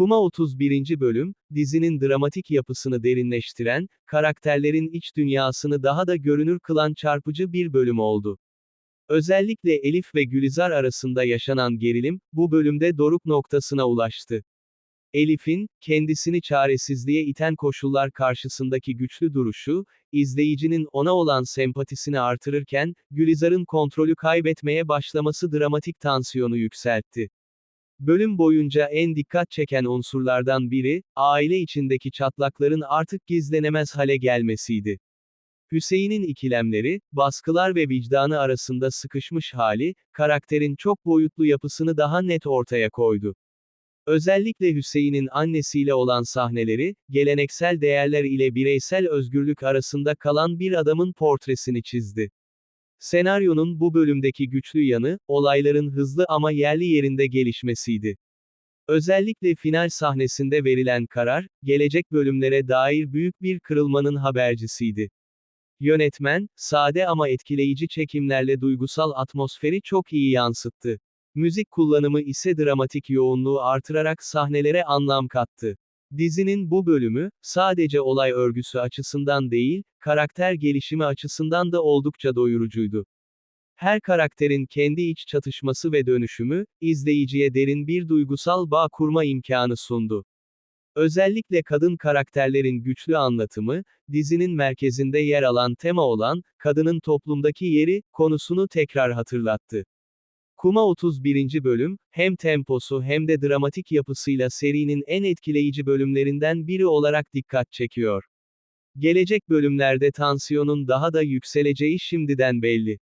Kuma 31. bölüm, dizinin dramatik yapısını derinleştiren, karakterlerin iç dünyasını daha da görünür kılan çarpıcı bir bölüm oldu. Özellikle Elif ve Gülizar arasında yaşanan gerilim, bu bölümde doruk noktasına ulaştı. Elif'in, kendisini çaresizliğe iten koşullar karşısındaki güçlü duruşu, izleyicinin ona olan sempatisini artırırken, Gülizar'ın kontrolü kaybetmeye başlaması dramatik tansiyonu yükseltti. Bölüm boyunca en dikkat çeken unsurlardan biri, aile içindeki çatlakların artık gizlenemez hale gelmesiydi. Hüseyin'in ikilemleri, baskılar ve vicdanı arasında sıkışmış hali, karakterin çok boyutlu yapısını daha net ortaya koydu. Özellikle Hüseyin'in annesiyle olan sahneleri, geleneksel değerler ile bireysel özgürlük arasında kalan bir adamın portresini çizdi. Senaryonun bu bölümdeki güçlü yanı, olayların hızlı ama yerli yerinde gelişmesiydi. Özellikle final sahnesinde verilen karar, gelecek bölümlere dair büyük bir kırılmanın habercisiydi. Yönetmen, sade ama etkileyici çekimlerle duygusal atmosferi çok iyi yansıttı. Müzik kullanımı ise dramatik yoğunluğu artırarak sahnelere anlam kattı. Dizinin bu bölümü, sadece olay örgüsü açısından değil, karakter gelişimi açısından da oldukça doyurucuydu. Her karakterin kendi iç çatışması ve dönüşümü, izleyiciye derin bir duygusal bağ kurma imkanı sundu. Özellikle kadın karakterlerin güçlü anlatımı, dizinin merkezinde yer alan tema olan, kadının toplumdaki yeri, konusunu tekrar hatırlattı. Kuma 31. bölüm, hem temposu hem de dramatik yapısıyla serinin en etkileyici bölümlerinden biri olarak dikkat çekiyor. Gelecek bölümlerde tansiyonun daha da yükseleceği şimdiden belli.